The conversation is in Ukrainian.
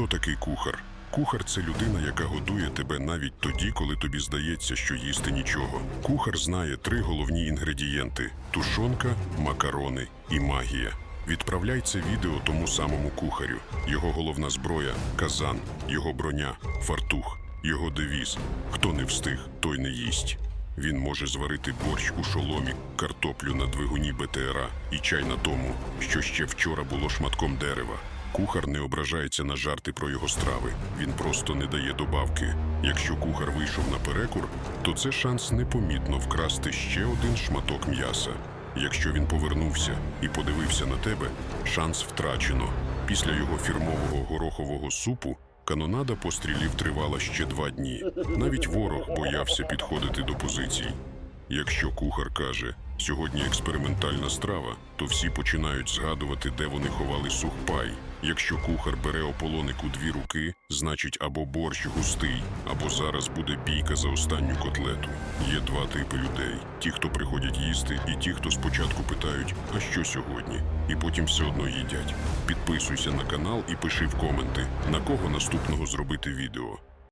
Хто такий кухар? Кухар це людина, яка годує тебе навіть тоді, коли тобі здається, що їсти нічого. Кухар знає три головні інгредієнти: тушонка, макарони і магія. Відправляй це відео тому самому кухарю. Його головна зброя казан, його броня, фартух, його девіз. Хто не встиг, той не їсть. Він може зварити борщ у шоломі, картоплю на двигуні БТРа і чай на тому, що ще вчора було шматком дерева. Кухар не ображається на жарти про його страви. Він просто не дає добавки. Якщо кухар вийшов на перекур, то це шанс непомітно вкрасти ще один шматок м'яса. Якщо він повернувся і подивився на тебе, шанс втрачено. Після його фірмового горохового супу канонада пострілів тривала ще два дні. Навіть ворог боявся підходити до позицій. Якщо кухар каже сьогодні експериментальна страва, то всі починають згадувати, де вони ховали сухпай. Якщо кухар бере ополоник у дві руки, значить або борщ густий, або зараз буде бійка за останню котлету. Є два типи людей: ті, хто приходять їсти, і ті, хто спочатку питають, а що сьогодні, і потім все одно їдять. Підписуйся на канал і пиши в коменти, на кого наступного зробити відео.